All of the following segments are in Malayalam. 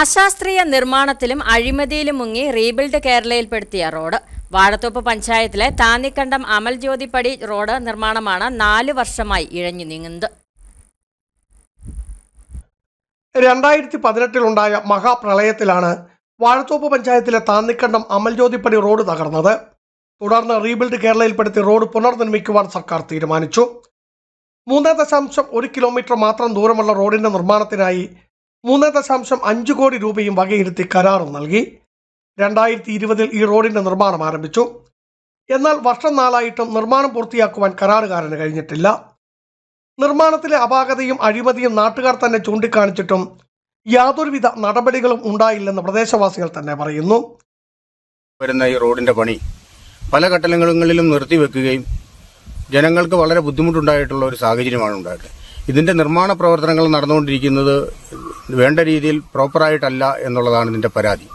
അശാസ്ത്രീയ നിർമ്മാണത്തിലും അഴിമതിയിലും മുങ്ങി റീബിൽഡ് കേരളയിൽപ്പെടുത്തിയ റോഡ്. വാഴത്തോപ്പ് പഞ്ചായത്തിലെ താന്നിക്കണ്ടം അമൽ ജ്യോതിപ്പടി റോഡ് നിർമ്മാണമാണ് നാല് വർഷമായി ഇഴഞ്ഞു നീങ്ങുന്നത്. രണ്ടായിരത്തി പതിനെട്ടിലുണ്ടായ മഹാപ്രളയത്തിലാണ് വാഴത്തോപ്പ് പഞ്ചായത്തിലെ താന്നിക്കണ്ടം അമൽജ്യോതിപ്പടി റോഡ് തകർന്നത്. തുടർന്ന് റീബിൽഡ് കേരളയിൽപ്പെടുത്തി റോഡ് പുനർനിർമ്മിക്കുവാൻ സർക്കാർ തീരുമാനിച്ചു. മൂന്ന് ദശാംശം ഒരു കിലോമീറ്റർ മാത്രം ദൂരമുള്ള റോഡിന്റെ നിർമ്മാണത്തിനായി മൂന്ന് ദശാംശം അഞ്ച് കോടി രൂപയും വകയിരുത്തി കരാറും നൽകി. രണ്ടായിരത്തി ഇരുപതിൽ ഈ റോഡിന്റെ നിർമ്മാണം ആരംഭിച്ചു. എന്നാൽ വർഷം നാലായിട്ടും നിർമ്മാണം പൂർത്തിയാക്കുവാൻ കരാറുകാരന് കഴിഞ്ഞിട്ടില്ല. നിർമ്മാണത്തിലെ അപാകതയും അഴിമതിയും നാട്ടുകാർ തന്നെ ചൂണ്ടിക്കാണിച്ചിട്ടും യാതൊരുവിധ നടപടികളും ഉണ്ടായില്ലെന്ന് പ്രദേശവാസികൾ തന്നെ പറയുന്നു. വരുന്ന ഈ റോഡിന്റെ പണി പല ഘട്ടങ്ങളിലും നിർത്തിവെക്കുകയും ജനങ്ങൾക്ക് വളരെ ബുദ്ധിമുട്ടുണ്ടായിട്ടുള്ള ഒരു സാഹചര്യമാണ് ഉണ്ടായത്. ഇതിന്റെ നിർമ്മാണ പ്രവർത്തനങ്ങൾ നടന്നുകൊണ്ടിരിക്കുന്നത് വേണ്ട രീതിയിൽ പ്രോപ്പറായിട്ടല്ല എന്നുള്ളതാണ് ഇതിന്റെ പരാതി.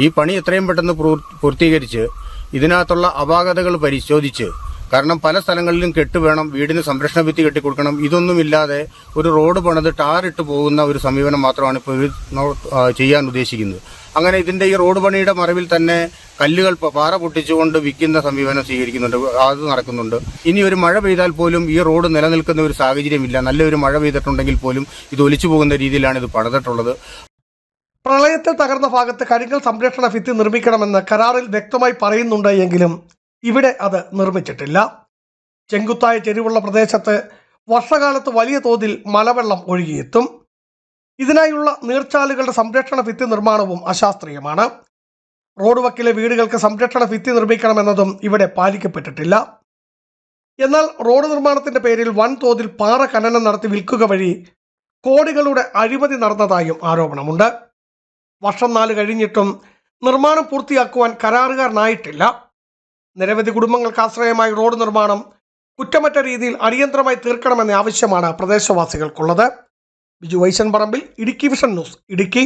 ഈ പണി എത്രയും പെട്ടെന്ന് പൂർ- പൂർത്തീകരിച്ച് ഇതിനകത്തുള്ള അപാകതകൾ പരിശോധിച്ച് കാരണം പല സ്ഥലങ്ങളിലും കെട്ട് വേണം വീടിന് സംരക്ഷണ ഭിത്തി കെട്ടിക്കൊടുക്കണം ഇതൊന്നുമില്ലാതെ ഒരു റോഡ് പണിത് ടാറിട്ട് പോകുന്ന ഒരു സമീപനം മാത്രമാണ് ഇപ്പോൾ ചെയ്യാൻ ഉദ്ദേശിക്കുന്നത്. അങ്ങനെ ഇതിന്റെ ഈ റോഡ് പണിയുടെ മറവിൽ തന്നെ കല്ലുകൾ പാറ പൊട്ടിച്ചുകൊണ്ട് വിൽക്കുന്ന സമീപനം സ്വീകരിക്കുന്നുണ്ട്. അത് നടക്കുന്നുണ്ട്. ഇനി ഒരു മഴ പെയ്താൽ പോലും ഈ റോഡ് നിലനിൽക്കുന്ന ഒരു സാഹചര്യമില്ല. നല്ലൊരു മഴ പെയ്തിട്ടുണ്ടെങ്കിൽ പോലും ഇത് ഒലിച്ചു പോകുന്ന രീതിയിലാണ് ഇത് പണിതിട്ടുള്ളത്. പ്രളയത്തിൽ തകർന്ന ഭാഗത്ത് കരിങ്കൽ സംരക്ഷണ ഭിത്തി നിർമ്മിക്കണമെന്ന് കരാറിൽ വ്യക്തമായി പറയുന്നുണ്ട് എങ്കിലും ഇവിടെ അത് നിർമ്മിച്ചിട്ടില്ല. ചെങ്കുത്തായ ചെരിവുള്ള പ്രദേശത്ത് വർഷകാലത്ത് വലിയ തോതിൽ മലവെള്ളം ഒഴുകിയെത്തും. ഇതിനായുള്ള നീർച്ചാലുകളുടെ സംരക്ഷണ ഭിത്തി നിർമ്മാണവും അശാസ്ത്രീയമാണ്. റോഡ് വക്കിലെ വീടുകൾക്ക് സംരക്ഷണ ഭിത്തി നിർമ്മിക്കണമെന്നതും ഇവിടെ പാലിക്കപ്പെട്ടിട്ടില്ല. എന്നാൽ റോഡ് നിർമ്മാണത്തിന്റെ പേരിൽ വൻതോതിൽ പാറ ഖനനം നടത്തി വിൽക്കുക വഴി കോടികളുടെ അഴിമതി നടന്നതായും ആരോപണമുണ്ട്. വർഷം നാല് കഴിഞ്ഞിട്ടും നിർമ്മാണം പൂർത്തിയാക്കുവാൻ കരാറുകാരനായിട്ടില്ല. നിരവധി കുടുംബങ്ങൾക്ക് ആശ്രയമായി റോഡ് നിർമ്മാണം കുറ്റമറ്റ രീതിയിൽ അടിയന്തരമായി തീർക്കണമെന്ന ആവശ്യമാണ് പ്രദേശവാസികൾക്കുള്ളത്. ബിജു വൈശൻ പറമ്പിൽ ഇടുക്കി വിഷൻ ന്യൂസ് ഇടുക്കി.